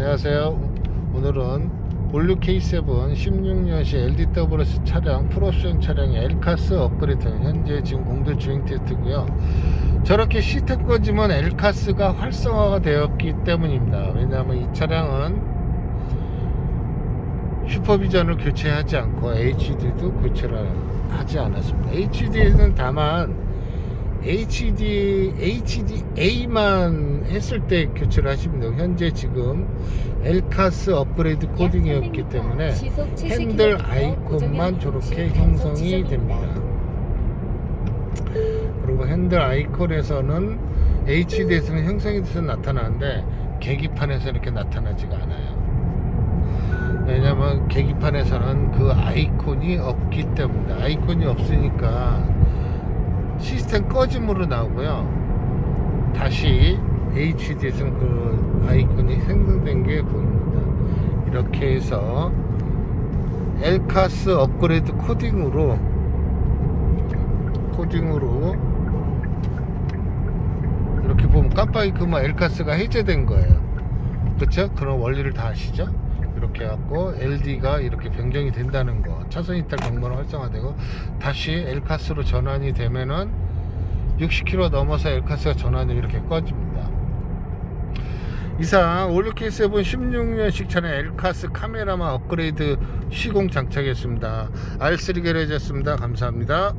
안녕하세요. 오늘은 올류 K7 16년식 LDWS 차량 풀옵션 차량 엘카스 업그레이드 현재 지금 공도 주행 테스트고요. 저렇게 시트 꺼지면 엘카스가 활성화가 되었기 때문입니다. 왜냐하면 이 차량은 슈퍼비전을 교체하지 않고 HD도 교체를 하지 않았습니다. HD는 다만 HD, HDA만 했을 때 교체를 하시면 돼요. 현재 지금 엘카스 업그레이드 코딩이었기 때문에 핸들 아이콘만 저렇게 형성이 됩니다. 그리고 핸들 아이콘에서는 HD에서는 형성이 돼서 나타나는데 계기판에서 이렇게 나타나지가 않아요. 왜냐면 계기판에서는 그 아이콘이 없기 때문에 아이콘이 없으니까 시스템 꺼짐으로 나오고요. 다시 HD에서는 그 아이콘이 생성된 게 보입니다. 이렇게 해서 엘카스 업그레이드 코딩으로 코딩으로 이렇게 보면 깜빡이 그만 엘카스가 해제된 거예요. 그렇죠? 그런 원리를 다 아시죠? 이렇게 해갖고 LD가 이렇게 변경이 된다는 거 차선 이탈 경보는 활성화되고 다시 엘카스로 전환이 되면은 60km 넘어서 엘카스가 전환이 이렇게 꺼집니다. 이상 올류K7 16년식 차량 엘카스 카메라만 업그레이드 시공 장착했습니다. R3 게레지였습니다. 감사합니다